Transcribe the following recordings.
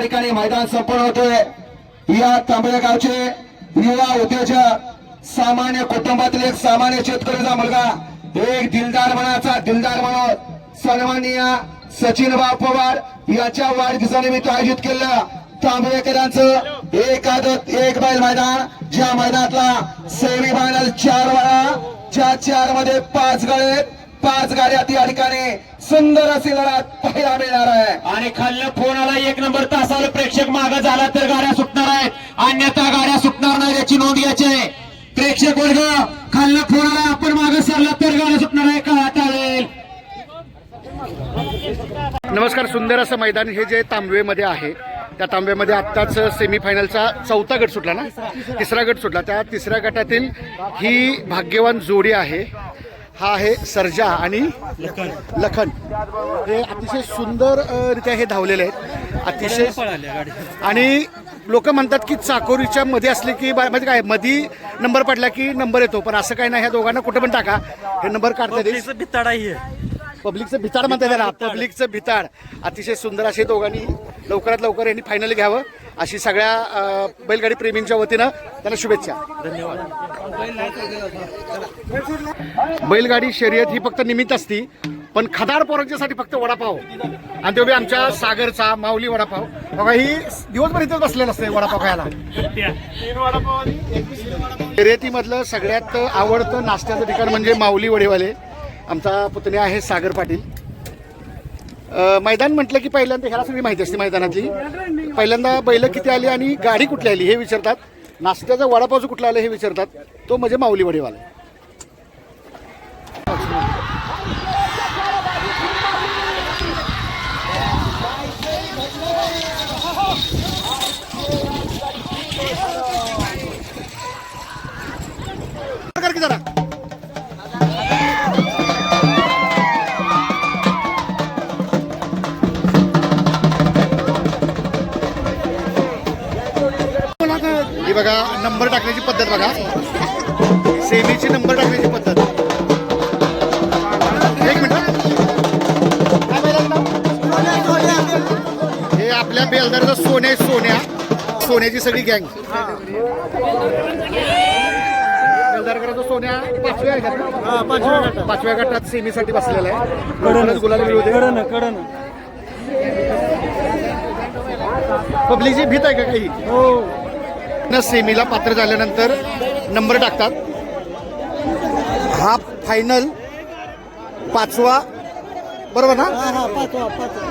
या ठिकाणी मैदान संपन्न होतोय या तांबड्या गावचे युवा उद्योजक सामान्य कुटुंबातील एक सामान्य शेतकरीचा मुलगा एक दिलदार मनाचा दिलदार म्हणून सन्माननीय सचिन बाब पवार याच्या वाढदिवसानिमित्त आयोजित केलेलं तांबेकरांचं एकाद एक बैल मैदान ज्या मैदानातला सेमी फायनल चार वेळा ज्या चारमध्ये पाच गळे पाच गाड्या या ठिकाणी सुंदर अशी लढत पाहायला मिळणार आहे. आणि खाल्लं फोन आला एक नंबर तासाला प्रेक्षक माग झाला तर गाड्या सुटणार आहेत. अन्यथा गाड्या सुटणार नाही याची नोंद घ्यायची आहे. प्रेक्षक वर्ग खाल्लं फोन आला आपण मागे सरला तर गाड्या सुटणार आहे का चालेल नमस्कार सुंदर असं मैदान हे जे तांबवेमध्ये आहे त्या तांबवेमध्ये आत्ताच सेमीफायनलचा चौथा गट सुटला ना? तिसरा गट सुटला. त्या तिसऱ्या गटातील ही भाग्यवान जोडी आहे. हा आहे सर्जा आणि लखन. हे अतिशय सुंदर रित्या हे धावलेले आहेत. अतिशय आणि लोक म्हणतात की चाकोरीच्या मध्ये असले की म्हणजे काय मधी नंबर पडला की नंबर येतो पण असं काही नाही ह्या दोघांना कुठं पण टाका. हे नंबर काढता येईल पब्लिकचं भिताड म्हणतात त्याला. पब्लिकचं भिताड. अतिशय सुंदर असे दोघांनी लवकरात लवकर यांनी फायनल घ्यावं. अशी सगळ्या बैलगाडी प्रेमींच्या वतीनं त्यांना शुभेच्छा. बैलगाडी शर्यत ही फक्त निमित्त असती पण खदार पोरांच्यासाठी फक्त वडापाव. आणि तो बी आमच्या सागरचा माऊली वडापाव. बघा ही दिवसभर इथेच बसलेलं असते वडापाव खायला. शर्यतीमधलं सगळ्यात आवडतं नाश्त्याचं ठिकाण म्हणजे माऊली वडेवाले. आमचा पुतणी आहे सागर पाटील. मैदान म्हटलं की पहिल्यांदा ह्याला सगळी माहिती असते मैदानातली पहिल्यांदा बैल किती आली आणि गाडी कुठली आली हे विचारतात. नाश्त्याचा वडापाव कुठला आलं हे विचारतात. तो म्हणजे माऊली वडेवाला बघा नंबर टाकण्याची पद्धत बघा. सेमीची नंबर टाकण्याची पद्धत. एक मिनिट? हे आपल्या बेलदारचं सोन्या आहे, सोन्या. सोन्याची सगळी गँग. बेलदारकरांचा सोन्या पाचव्या का? पाचव्या गटात सेमीसाठी बसलेला आहे. कडनच गुलाल कडन कडन. पब्लिकची भीत आहे का काही? हो. न सेमीला पात्र झाल्यानंतर नंबर टाकतात. हा फायनल पाचवा. बरोबर ना?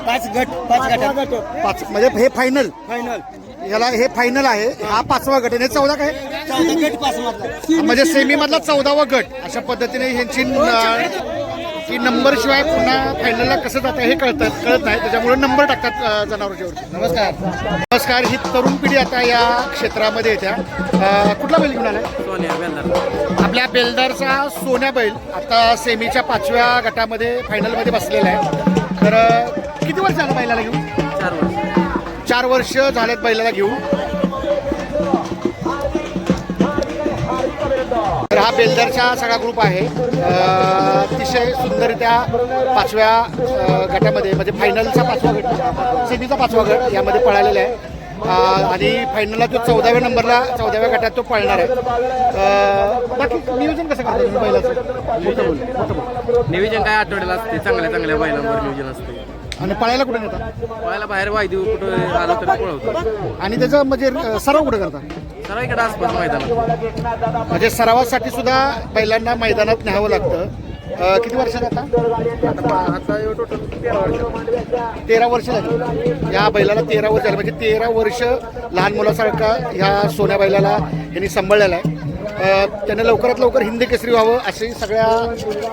पाच गट पाच गट. पाच म्हणजे हे फायनल फायनल याला हे फायनल आहे. हा पाचवा गट आहे. चौदा काय? गट पाच म्हणजे सेमी मधला चौदावा गट. अशा पद्धतीने ह्यांची न- की नंबर शिवाय पुन्हा फायनलला कसं जातं हे कळतात कळत नाही. त्याच्यामुळे नंबर टाकतात जनावरांच्यावरती नमस्कार. नमस्कार. ही तरुण पिढी आता या क्षेत्रामध्ये येत्या. अ, कुठला बैल घेऊन आलाय? सोन्या बेलदार. आपल्या बेलदारचा सोन्या बैल आता सेमीच्या पाचव्या गटामध्ये फायनलमध्ये बसलेला आहे. तर अ, किती वर्ष झालं बैलाला घेऊन? चार वर्ष. चार वर्ष झालेत बैलाला घेऊन. हा बेलदारचा सगळा ग्रुप आहे. अ, अतिशय सुंदररित्या पाचव्या गटामध्ये म्हणजे फायनलचा पाचवा गट सेमीचा पाचवा गट यामध्ये पळालेला आहे. आणि फायनलला तो चौदाव्या नंबरला चौदाव्या गटात तो पळणार आहे. बाकी नियोजन कसं करतो तुम्ही बैलाचं? मोठं बोल मोठं बोल. नियोजन काय आठवड्याला असते चांगल्या चांगल्या बैलांवर नियोजन असते. आणि पळायला कुठे नेतात पळायला बाहेर वायदेऊ कुठं आलं तर पळवतो. आणि त्याचं म्हणजे सराव कुठे करतात सर्व आसपास मैदानात. म्हणजे सरावासाठी सुद्धा बैलांना मैदानात न्यावं लागतं. किती वर्षात आता? आता टोटल तेरा वर्ष तेरा वर्ष झाली. या बैलाला तेरा वर्ष झाली. म्हणजे तेरा वर्ष लहान मुलासारखा ह्या सोन्या बैलाला यांनी सांभाळलेला आहे. त्यांना लवकरात लवकर हिंदी केसरी व्हावं असे सगळ्या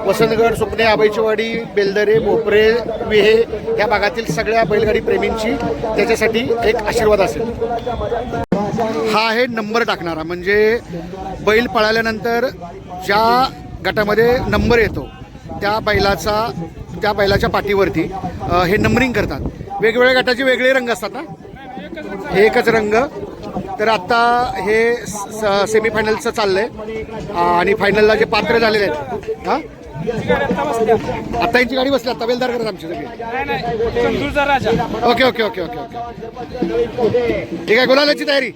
वसंतगड सुपणे आबाईचीवाडी बेलदरे भोपरे विहे या भागातील सगळ्या बैलगाडी प्रेमींची त्याच्यासाठी एक आशीर्वाद असेल. हा आहे नंबर टाकणारा म्हणजे बैल पळाल्यानंतर ज्या गटामध्ये नंबर येतो त्या बैलाचा त्या बैलाच्या पाठीवरती हे नंबरिंग करतात. वेगवेगळ्या गटाचे वेगळे रंग असतात ना एकच रंग. तर आत्ता हे सेमीफायनलचं चाललं आहे आणि फायनलला जे पात्र झालेले आहेत हां? आता यांची गाडी बसली आता बेलदार करत आमची सगळी. Okay okay okay okay okay. ठीक आहे गुलालाची तयारी?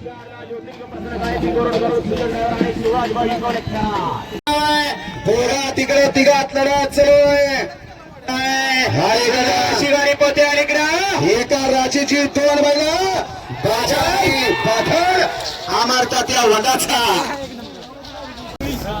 तिकडे तिघात लढत पोते अलीकडं एका राशीची दोन बैल बाजारी पाथर अमरता त्या वडाचा.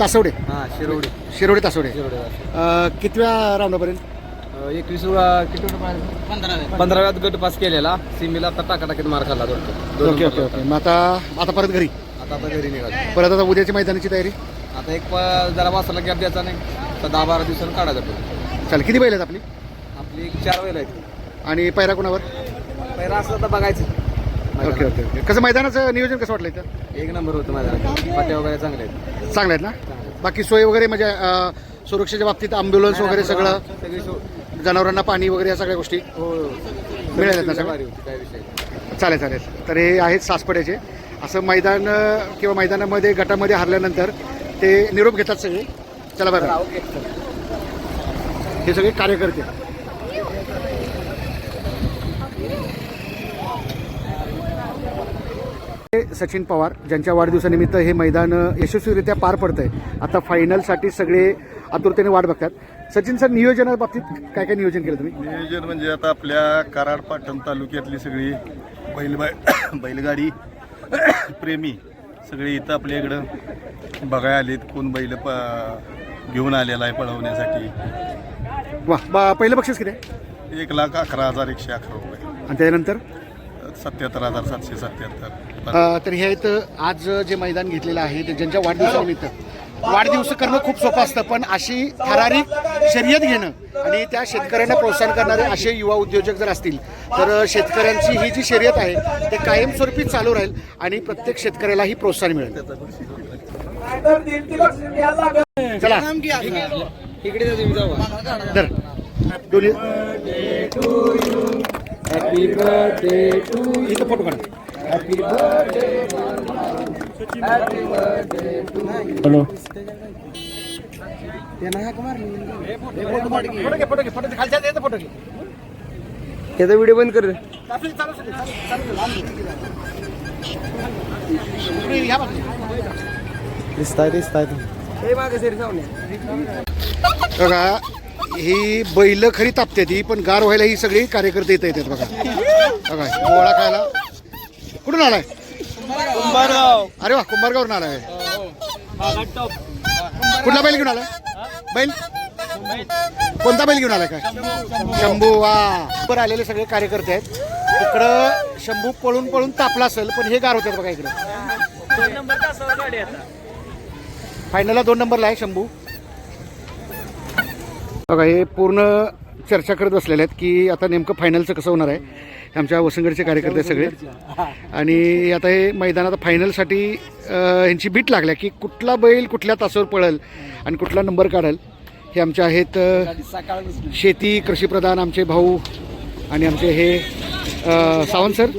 तासवडे? हा शिरोडे. तासवडे. अं, कितव्या राऊंडापर्यंत? एकवीस किती पंधराव्यात गट पास केलेला. सिमीला आता टाकाटाकीत मार खाल्ला दोन ओके ओके ओके. मग आता आता परत घरी? आता आता घरी निघालो. परत आता उद्याची मैदानाची तयारी? आता एक प- जरा वासाला गॅप द्यायचा नाही. तर दहा बारा दिवसांनी काढायचा तो चालेल किती बैल आहेत आपली? आपली एक चार वेळ आहेत. आणि पैरा कोणावर? पहिला असं तर बघायचं. Okay okay okay. कसं मैदानाचं नियोजन कसं वाटलं इथं? एक नंबर होतं माझ्या पाट्या वगैरे चांगले आहेत. चांगलं आहेत ना? बाकी सोय वगैरे म्हणजे अं, सुरक्षेच्या बाबतीत अँब्युलन्स वगैरे सगळं सगळी सो- जनावरांना पाणी वगैरे या सगळ्या गोष्टी हो मिळाल्या ना सगळ्या? भारी होती काय विषय नाही. चालेल चालेल. तर हे आहेत सासपड्याचे. असं मैदान अं, किंवा मैदानामध्ये गटामध्ये हरल्यानंतर ते निरोप घेतात सगळे. चला बरं. हे सगळे कार्यकर्ते. सचिन पवार ज्यांच्या वाढदिवसानिमित्त हे मैदान यशस्वीरित्या पार पडतंय. आता फायनलसाठी सगळे आतुरतेने वाट बघतात. सचिन सर नियोजनाबाबतीत काय काय नियोजन केलं तुम्ही? नियोजन म्हणजे आता आपल्या कराड पाटण तालुक्यातली सगळी बैलबा बैलगाडी प्रेमी सगळे इथं आपल्या इकडं बघायला आलेत. कोण बैल प घेऊन आलेला आहे पळवण्यासाठी. वा बा पहिलं बक्षीस किती आहे? एक लाख अकरा हजार एकशे अकरा रुपये. आणि त्यानंतर? सत्याहत्तर हजार सातशे सत्याहत्तर. अ, तर हे आहेत आज जे मैदान घेतलेलं आहे ते ज्यांच्या वाढदिवसानिमित्त. वाढदिवस करणं खूप सोपं असतं पण अशी ठराविक शर्यत घेणं आणि त्या शेतकऱ्यांना प्रोत्साहन करणारे असे युवा उद्योजक जर असतील तर शेतकऱ्यांची ही जी शर्यत आहे ते कायमस्वरूपी चालू राहील आणि प्रत्येक शेतकऱ्यालाही प्रोत्साहन मिळेल. चला. दोन्ही. इथं फोटो काढा. हॅलो त्याचा व्हिडिओ बंद कर. दिसताय दिसताय बघा ही बैल खरी तापते ती पण गार व्हायला ही सगळी कार्यकर्ते इथं येतात बघा. बघा गोळा खायला. कुठून आलाय? अरे वा कुंभारगावरून आलाय. कुठला बैल घेऊन आलाय? बैल? कोणता बैल घेऊन आलाय काय? शंभू वा. बरं आलेले सगळे कार्यकर्ते आहेत. इकडं शंभू पळून पळून तापला असेल पण हे गार होतात बघा इकडं. फायनलला दोन नंबरला आहे शंभू. बघा हे पूर्ण चर्चा करत बसलेले आहेत की आता नेमकं फायनलचं कसं होणार आहे. आमच्या वसंगडचे कार्यकर्ते सगळे. आणि आता हे मैदानात फायनलसाठी यांची बीट लागल्या की कुठला बैल कुठल्या तासावर पळेल आणि कुठला नंबर काढेल हे आमचे आहेत शेती कृषीप्रधान आमचे भाऊ आणि आमचे हे सावंत सर.